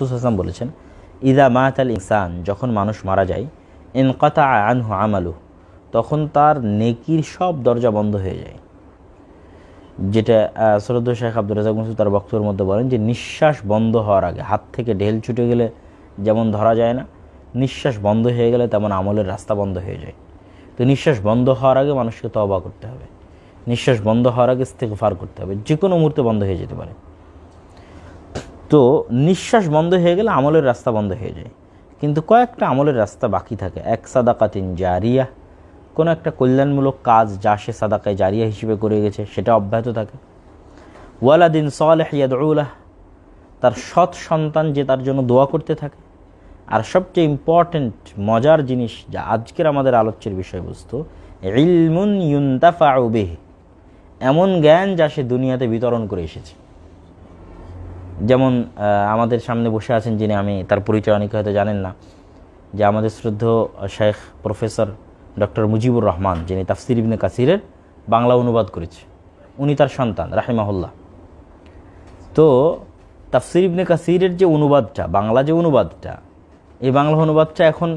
রাসুল বলেছেন, ইদা মাত আল ইনসান, যখন মানুষ মারা যায় ইনকাতা আনহু আমালু, তখন তার নেকির সব দরজা বন্ধ হয়ে যায়। যেটা সরদ শেখ আব্দুল রাজাক মসুদ তার বক্তব্যের মধ্যে বলেন যে, নিঃশ্বাস বন্ধ হওয়ার আগে, হাত থেকে ঢেল ছুটে গেলে যেমন ধরা যায় না, নিঃশ্বাস বন্ধ হয়ে গেলে তেমন আমলের রাস্তা বন্ধ হয়ে যায়। তো নিঃশ্বাস বন্ধ হওয়ার আগে মানুষকে তবা করতে হবে। নিঃশ্বাস বন্ধ হওয়ার আগে ফার করতে হবে। যে কোনো মুহূর্তে বন্ধ হয়ে যেতে পারে। তো নিঃশ্বাস বন্ধ হয়ে গেলে আমলের রাস্তা বন্ধ হয়ে যায়। কিন্তু কয়েকটা আমলের রাস্তা বাকি থাকে। এক সাদাকাতিন জারিয়া, কোনো একটা কল্যাণমূলক কাজ যা সে সাদাকায় জারিয়া হিসেবে করে গেছে, সেটা অব্যাহত থাকে। ওয়ালাদিন সালেহ ইয়াদউলাহ, তার সৎ সন্তান যে তার জন্য দোয়া করতে থাকে। আর সবচেয়ে ইম্পর্ট্যান্ট মজার জিনিস যা আজকের আমাদের আলোচ্যের বিষয়বস্তু, ইলমুন ইউন্তাফাউ বিহি, এমন জ্ঞান যা সে দুনিয়াতে বিতরণ করে এসেছে। যেমন আমাদের সামনে বসে আছেন যিনি, আমি তার পরিচয় অনেকে হয়তো জানেন না, যে আমাদের শ্রদ্ধ শেখ প্রফেসর ডক্টর মুজিবুর রহমান, যিনি তাফসির ইবনে কাসিরের বাংলা অনুবাদ করেছে। উনি তার সন্তান, রাহিমাহুল্লাহ। তো তাফসির ইবনে কাসিরের যে অনুবাদটা, বাংলা যে অনুবাদটা, এই বাংলা অনুবাদটা এখন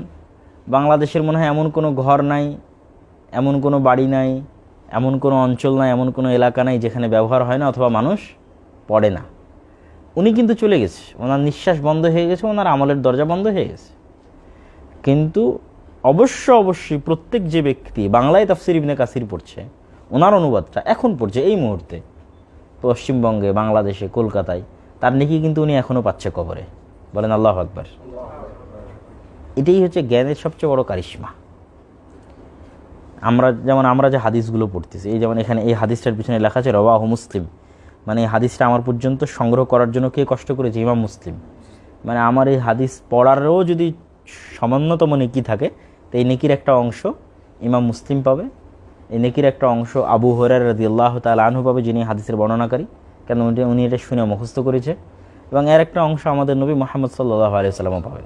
বাংলাদেশের মনে হয় এমন কোনো ঘর নাই, এমন কোনো বাড়ি নাই, এমন কোনো অঞ্চল নাই, এমন কোনো এলাকা নাই যেখানে ব্যবহার হয় না অথবা মানুষ পড়ে না। উনি কিন্তু চলে গেছে। ওনার নিঃশ্বাস বন্ধ হয়ে গেছে, ওনার আমলের দরজা বন্ধ হয়ে গেছে। কিন্তু অবশ্য অবশ্যই প্রত্যেক যে ব্যক্তি বাংলায় তাফসির ইবনে কাসির পড়ছে, ওনার অনুবাদটা এখন পড়ছে এই মুহূর্তে। পশ্চিমবঙ্গে, বাংলাদেশে, কলকাতায়, তার নাকি কিন্তু উনি এখনও পাচ্ছে কবরে। বলেন আল্লাহ আকবার। এটাই হচ্ছে জ্ঞানের সবচেয়ে বড় কারিশ্মা। আমরা যেমন, আমরা যে হাদিসগুলো পড়তেছি, এই যেমন এখানে এই হাদিসটার পিছনে লেখা আছে রবাহ মুসলিম। মানে এই হাদিসটা আমার পর্যন্ত সংগ্রহ করার জন্য কে কষ্ট করেছে? ইমাম মুসলিম। মানে আমার এই হাদিস পড়ারও যদি সামান্যতম নেকি থাকে, তো এই নেকির একটা অংশ ইমাম মুসলিম পাবে। এই নেকির একটা অংশ আবু হরার রাদি আল্লাহ তাল আনহু পাবে, যিনি হাদিসের বর্ণনাকারী। কেন উনি এটা শুনে মুখস্থ করেছে। এবং এর একটা অংশ আমাদের নবী মোহাম্মদ সাল্লাহ আলিয়া সাল্লামও পাবে।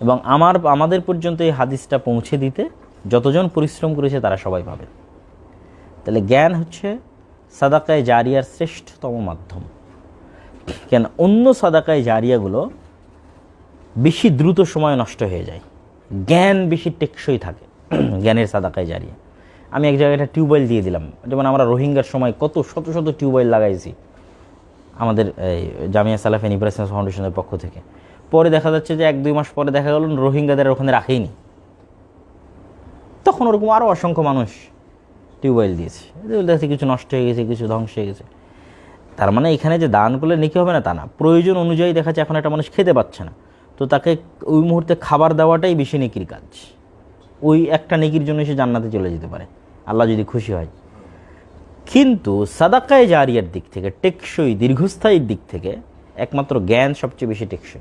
এবং আমার, আমাদের পর্যন্ত এই হাদিসটা পৌঁছে দিতে যতজন পরিশ্রম করেছে, তারা সবাই পাবে। তাহলে জ্ঞান হচ্ছে সাদাকায় জারিয়ার শ্রেষ্ঠতম মাধ্যম। কেন? অন্য সাদাকায় জারিয়াগুলো বেশি দ্রুত সময় নষ্ট হয়ে যায়। জ্ঞান বেশি টেকসই থাকে জ্ঞানের সাদাকায় জারিয়া। আমি এক জায়গায় একটা টিউবওয়েল দিয়ে দিলাম। যেমন আমরা রোহিঙ্গার সময় কত শত শত টিউবওয়েল লাগাইছি আমাদের এই জামিয়া সালাফেন ইব্রাহিম ফাউন্ডেশনের পক্ষ থেকে। পরে দেখা যাচ্ছে যে এক, দুই মাস পরে দেখা গেল রোহিঙ্গাদের ওখানে রাখেইনি। তখন ওরকম আরও অসংখ্য মানুষ টিউবওয়েল দিয়েছে। এদের দেখা কিছু নষ্ট হয়ে গেছে, কিছু ধ্বংস হয়ে গেছে। তার মানে এখানে যে দান করলে নেকি হবে না তা না। প্রয়োজন অনুযায়ী দেখা যাচ্ছে এখন একটা মানুষ খেতে পাচ্ছে না। তো তাকে ওই মুহূর্তে খাবার দেওয়াটাই বেশি নেকির কাজ। ওই একটা নেকির জন্য সে জান্নাতে চলে যেতে পারে। আল্লাহ যদি খুশি হয়। কিন্তু সাদাকায় জারিয়ার দিক থেকে, টেকসই, দীর্ঘস্থায়ীর দিক থেকে একমাত্র জ্ঞান সবচেয়ে বেশি টেকসই।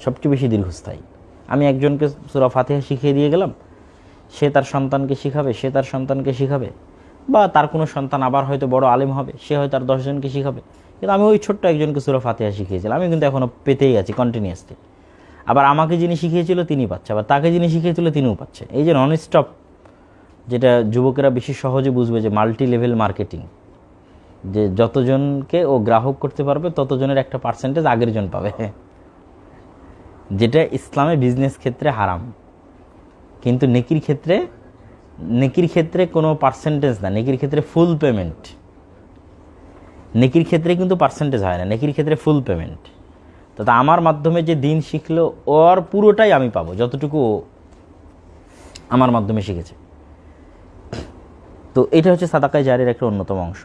সবচেয়ে বেশি দীর্ঘস্থায়ী। আমি একজনকে সুরা ফাতেহা শিখিয়ে দিয়ে গেলাম। সে তার সন্তানকে শিখাবে, সে তার সন্তানকে শিখাবে। বা তার কোনো সন্তান আবার হয়তো বড় আলেম হবে, সে হয়তো তার দশজনকে শিখাবে। কিন্তু আমি ওই ছোট্ট একজনকে সুরা ফাতেহা শিখিয়েছিলাম। আমি কিন্তু এখনও পেতেই আছি কন্টিনিউয়াসলি আবার আমাকে যিনি শিখিয়েছিল তিনি পাচ্ছে, আবার তাকে যিনি শিখিয়েছিল তিনিও পাচ্ছে। এই যে নন স্টপ যেটা যুবকেরা বেশি সহজে বুঝবে যে মাল্টি লেভেল মার্কেটিং যে যতজনকে ও গ্রাহক করতে পারবে, ততজনের একটা পার্সেন্টেজ আগের জন পাবে। যেটা ইসলামে বিজনেস ক্ষেত্রে হারাম। কিন্তু নেকির ক্ষেত্রে নেকির ক্ষেত্রে কোনো পার্সেন্টেজ না। নেকির ক্ষেত্রে ফুল পেমেন্ট নেকির ক্ষেত্রে কিন্তু পার্সেন্টেজ হয় না। নেকির ক্ষেত্রে ফুল পেমেন্ট তো আমার মাধ্যমে যে দিন শিখলো, ওর পুরোটাই আমি পাবো, যতটুকু আমার মাধ্যমে শিখেছে। তো এটা হচ্ছে সাদাকায় জারির একটা অন্যতম অংশ।